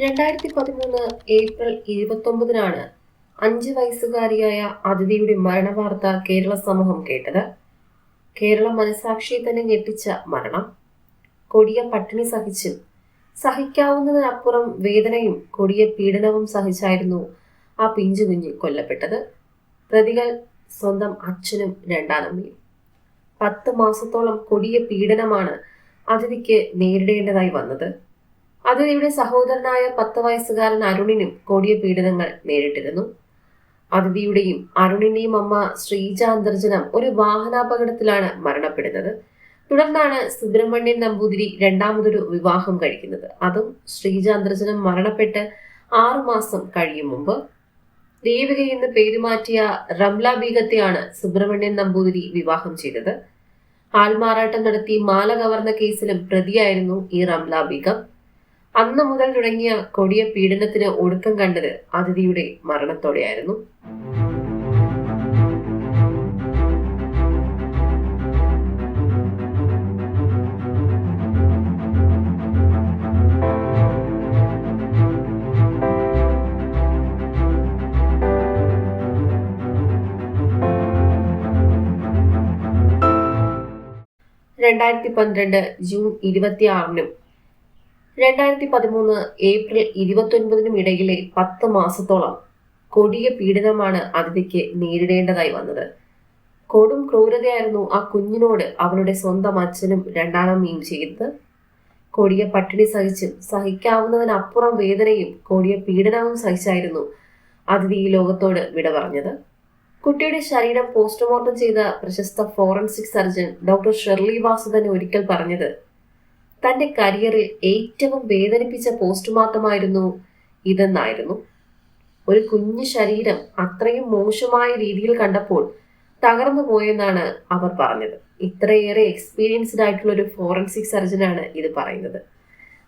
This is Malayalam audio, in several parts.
രണ്ടായിരത്തി പതിമൂന്ന് ഏപ്രിൽ ഇരുപത്തൊമ്പതിനാണ് അഞ്ച് വയസ്സുകാരിയായ അതിഥിയുടെ മരണവാർത്ത കേരള സമൂഹം കേട്ടത്. കേരള മനസാക്ഷിയെ തന്നെ ഞെട്ടിച്ച മരണം. കൊടിയ പട്ടിണി സഹിച്ചും സഹിക്കാവുന്നതിനപ്പുറം വേദനയും കൊടിയ പീഡനവും സഹിച്ചായിരുന്നു ആ പിഞ്ചു കുഞ്ഞ് കൊല്ലപ്പെട്ടത്. പ്രതികൾ സ്വന്തം അച്ഛനും രണ്ടാനമ്മയും പത്ത് മാസത്തോളം കൊടിയ പീഡനമാണ് അതിഥിക്ക് നേരിടേണ്ടതായി വന്നത്. അതിഥിയുടെ സഹോദരനായ പത്ത് വയസ്സുകാരൻ അരുണിനും കൊടിയ പീഡനങ്ങൾ നേരിട്ടിരുന്നു. അതിഥിയുടെയും അരുണിന്റെയും അമ്മ ശ്രീജ അന്തർജനം ഒരു വാഹനാപകടത്തിലാണ് മരണപ്പെടുന്നത്. തുടർന്നാണ് സുബ്രഹ്മണ്യൻ നമ്പൂതിരി രണ്ടാമതൊരു വിവാഹം കഴിക്കുന്നത്. അതും ശ്രീജ അന്തർജനം മരണപ്പെട്ട് ആറുമാസം കഴിയും മുമ്പ്. ദേവിക എന്ന് പേരുമാറ്റിയ റംല ബീഗത്തെയാണ് സുബ്രഹ്മണ്യൻ നമ്പൂതിരി വിവാഹം ചെയ്തത്. ആൾമാറാട്ടം നടത്തി മാല കവർന്ന കേസിലും പ്രതിയായിരുന്നു ഈ റംല ബീഗം. അന്ന് മുതൽ തുടങ്ങിയ കൊടിയ പീഡനത്തിന് ഒടുക്കം കണ്ടത് അതിഥിയുടെ മരണത്തോടെയായിരുന്നു. രണ്ടായിരത്തി പന്ത്രണ്ട് ജൂൺ ഇരുപത്തിയാറിനും രണ്ടായിരത്തി പതിമൂന്ന് ഏപ്രിൽ ഇരുപത്തൊൻപതിനും ഇടയിലെ പത്ത് മാസത്തോളം കൊടിയ പീഡനമാണ് അതിഥിക്ക് നേരിടേണ്ടതായി വന്നത്. കൊടും ക്രൂരതയായിരുന്നു ആ കുഞ്ഞിനോട് അവളുടെ സ്വന്തം അച്ഛനും രണ്ടാനമ്മയും ചെയ്തത്. കൊടിയ പട്ടിണി സഹിച്ചും സഹിക്കാവുന്നതിനപ്പുറം വേദനയും കൊടിയ പീഡനവും സഹിച്ചായിരുന്നു അതിഥി ഈ ലോകത്തോട് വിട പറഞ്ഞത്. കുട്ടിയുടെ ശരീരം പോസ്റ്റ്മോർട്ടം ചെയ്ത പ്രശസ്ത forensic surgeon doctor Sherly Vasu തന്നെ ഒരിക്കൽ പറഞ്ഞത് തന്റെ കരിയറിൽ ഏറ്റവും വേദനിപ്പിച്ച പോസ്റ്റ് പോസ്റ്റ്മോർട്ടമായിരുന്നു ഇതെന്നായിരുന്നു. ഒരു കുഞ്ഞു ശരീരം അത്രയും മോശമായ രീതിയിൽ കണ്ടപ്പോൾ തകർന്നു പോയെന്നാണ് അവർ പറഞ്ഞത്. ഇത്രയേറെ എക്സ്പീരിയൻസ്ഡ് ആയിട്ടുള്ള ഒരു ഫോറൻസിക് സർജനാണ് ഇത് പറയുന്നത്.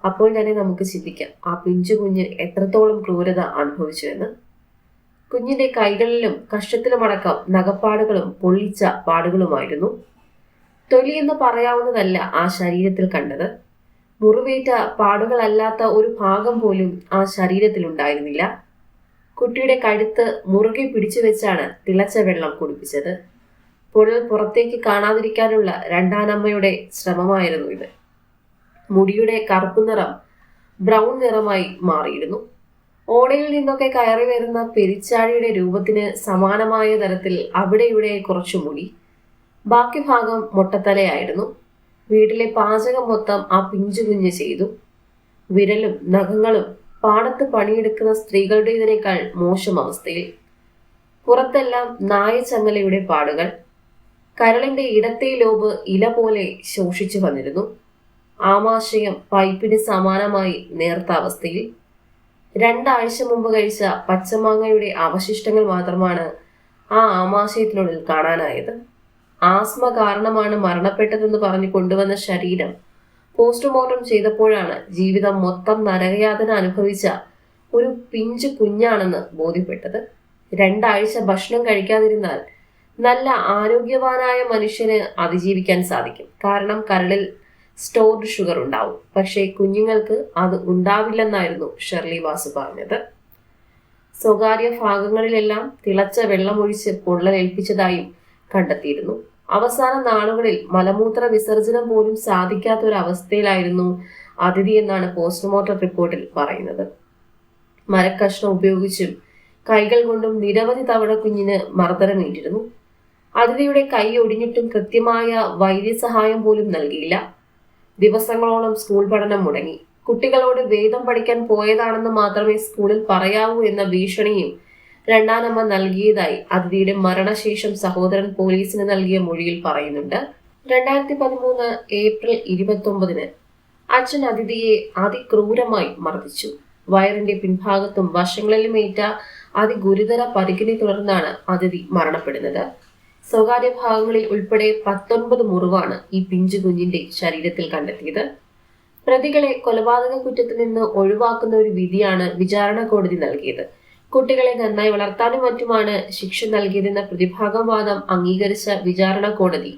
അപ്പോൾ തന്നെ നമുക്ക് ചിന്തിക്കാം ആ പിഞ്ചു കുഞ്ഞ് എത്രത്തോളം ക്രൂരത അനുഭവിച്ചു എന്ന് കുഞ്ഞിന്റെ കൈകളിലും കഷ്ടത്തിലുമടക്കം നഖപ്പാടുകളും പൊള്ളിച്ച പാടുകളുമായിരുന്നു. തൊലി എന്ന് പറയാവുന്നതല്ല ആ ശരീരത്തിൽ കണ്ടത്. മുറിവേറ്റ പാടുകളല്ലാത്ത ഒരു ഭാഗം പോലും ആ ശരീരത്തിൽ ഉണ്ടായിരുന്നില്ല. കുട്ടിയുടെ കഴുത്ത് മുറുകെ പിടിച്ചു വെച്ചാണ് തിളച്ച വെള്ളം കുടിപ്പിച്ചത്. പൊഴൽ പുറത്തേക്ക് കാണാതിരിക്കാനുള്ള രണ്ടാനമ്മയുടെ ശ്രമമായിരുന്നു ഇത്. മുടിയുടെ കറുപ്പ് നിറം ബ്രൗൺ നിറമായി മാറിയിരുന്നു. ഓടയിൽ നിന്നൊക്കെ കയറി വരുന്ന പെരിച്ചാഴിയുടെ രൂപത്തിന് സമാനമായ തരത്തിൽ അവിടെ ഇവിടെ കുറച്ചു മുടി. ബാക്കി ഭാഗം മുട്ടത്തലയായിരുന്നു. വീട്ടിലെ പാചകം മൊത്തം ആ പിഞ്ചു കുഞ്ഞ് ചെയ്തു. വിരലും നഖങ്ങളും പാടത്ത് പണിയെടുക്കുന്ന സ്ത്രീകളുടേതിനേക്കാൾ മോശം അവസ്ഥയിൽ. പുറത്തെല്ലാം നായച്ചങ്ങലയുടെ പാടുകൾ. കരളിന്റെ ഇടത്തെ ലോബ് ഇല പോലെ ശോഷിച്ചു വന്നിരുന്നു. ആമാശയം പൈപ്പിന് സമാനമായി നേർത്ത അവസ്ഥയിൽ. രണ്ടാഴ്ച മുമ്പ് കഴിച്ച പച്ചമാങ്ങയുടെ അവശിഷ്ടങ്ങൾ മാത്രമാണ് ആ ആമാശയത്തിനുള്ളിൽ കാണാനായത്. ആസ്മ കാരണമാണ് മരണപ്പെട്ടതെന്ന് പറഞ്ഞു കൊണ്ടുവന്ന ശരീരം. പോസ്റ്റ്മോർട്ടം ചെയ്തപ്പോഴാണ് ജീവിതം മൊത്തം നരകയാതന അനുഭവിച്ച ഒരു പിഞ്ചു കുഞ്ഞാണെന്ന് ബോധ്യപ്പെട്ടത്. രണ്ടാഴ്ച ഭക്ഷണം കഴിക്കാതിരുന്നാൽ നല്ല ആരോഗ്യവാനായ മനുഷ്യന് അതിജീവിക്കാൻ സാധിക്കും. കാരണം കരളിൽ സ്റ്റോർഡ് ഷുഗർ ഉണ്ടാവും. പക്ഷേ കുഞ്ഞുങ്ങൾക്ക് അത് ഉണ്ടാവില്ലെന്നായിരുന്നു ഷെർലി വാസു പറഞ്ഞത്. സ്വകാര്യ ഭാഗങ്ങളിലെല്ലാം തിളച്ച വെള്ളമൊഴിച്ച് പൊള്ളലേൽപ്പിച്ചതായും കണ്ടെത്തിയിരുന്നു. അവസാന നാളുകളിൽ മലമൂത്ര വിസർജനം പോലും സാധിക്കാത്ത ഒരു അവസ്ഥയിലായിരുന്നു അതിഥി എന്നാണ് പോസ്റ്റ്മോർട്ടം റിപ്പോർട്ടിൽ പറയുന്നത്. മരക്കഷ്ണം ഉപയോഗിച്ചും കൈകൾ കൊണ്ടും നിരവധി തവണ കുഞ്ഞിന് മർദ്ദനമേറ്റിരുന്നു അതിഥിയുടെ കൈ ഒടിഞ്ഞിട്ടും കൃത്യമായ വൈദ്യസഹായം പോലും നൽകിയില്ല. ദിവസങ്ങളോളം സ്കൂൾ പഠനം മുടങ്ങി. കുട്ടികളോട് വേദം പഠിക്കാൻ പോയതാണെന്ന് മാത്രമേ സ്കൂളിൽ പറയാവൂ എന്ന ഭീഷണിയും രണ്ടാനമ്മ നൽകിയതായി അതിഥിയുടെ മരണശേഷം സഹോദരൻ പോലീസിന് നൽകിയ മൊഴിയിൽ പറയുന്നുണ്ട്. രണ്ടായിരത്തി പതിമൂന്ന് ഏപ്രിൽ ഇരുപത്തി ഒമ്പതിന് അച്ഛൻ അതിഥിയെ അതിക്രൂരമായി മർദ്ദിച്ചു. വയറിന്റെ പിൻഭാഗത്തും വശങ്ങളിലും ഏറ്റ അതിഗുരുതര പരിക്കിനെ തുടർന്നാണ് അതിഥി മരണപ്പെടുന്നത്. സ്വകാര്യ ഭാഗങ്ങളിൽ ഉൾപ്പെടെ പത്തൊൻപത് മുറിവാണ് ഈ പിഞ്ചു കുഞ്ഞിന്റെ ശരീരത്തിൽ കണ്ടെത്തിയത്. പ്രതികളെ കൊലപാതക കുറ്റത്തിൽ നിന്ന് ഒഴിവാക്കുന്ന ഒരു വിധിയാണ് വിചാരണ കോടതി നൽകിയത്. കുട്ടികളെ നന്നായി വളർത്താനും മറ്റുമാണ് ശിക്ഷ നൽകിയതെന്ന പ്രതിഭാഗവാദം അംഗീകരിച്ച വിചാരണ കോടതി.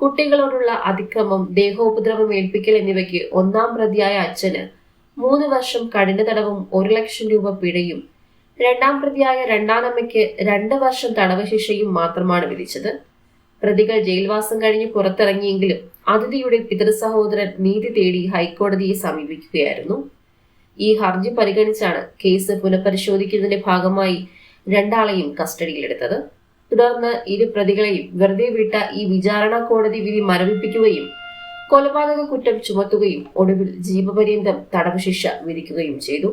കുട്ടികളോടുള്ള അതിക്രമം ദേഹോപദ്രവം ഏൽപ്പിക്കൽ എന്നിവയ്ക്ക് ഒന്നാം പ്രതിയായ അച്ഛന് മൂന്ന് വർഷം കഠിന തടവും ഒരു ലക്ഷം രൂപ പിഴയും. രണ്ടാം പ്രതിയായ രണ്ടാനമ്മയ്ക്ക് രണ്ട് വർഷം തടവ് ശിക്ഷയും മാത്രമാണ് വിധിച്ചത്. പ്രതികൾ ജയിൽവാസം കഴിഞ്ഞ് പുറത്തിറങ്ങിയെങ്കിലും അതിഥിയുടെ പിതൃസഹോദരൻ നീതി തേടി ഹൈക്കോടതിയെ സമീപിക്കുകയായിരുന്നു. ഈ ഹർജി പരിഗണിച്ചാണ് കേസ് പുനഃപരിശോധിക്കുന്നതിന്റെ ഭാഗമായി രണ്ടാളെയും കസ്റ്റഡിയിലെടുത്തത്. തുടർന്ന് ഇരു പ്രതികളെയും വെറുതെ വിട്ട ഈ വിചാരണ കോടതി വിധി മരവിപ്പിക്കുകയും കൊലപാതക കുറ്റം ചുമത്തുകയും ഒടുവിൽ ജീവപര്യന്തം തടവ് ശിക്ഷ വിധിക്കുകയും ചെയ്തു.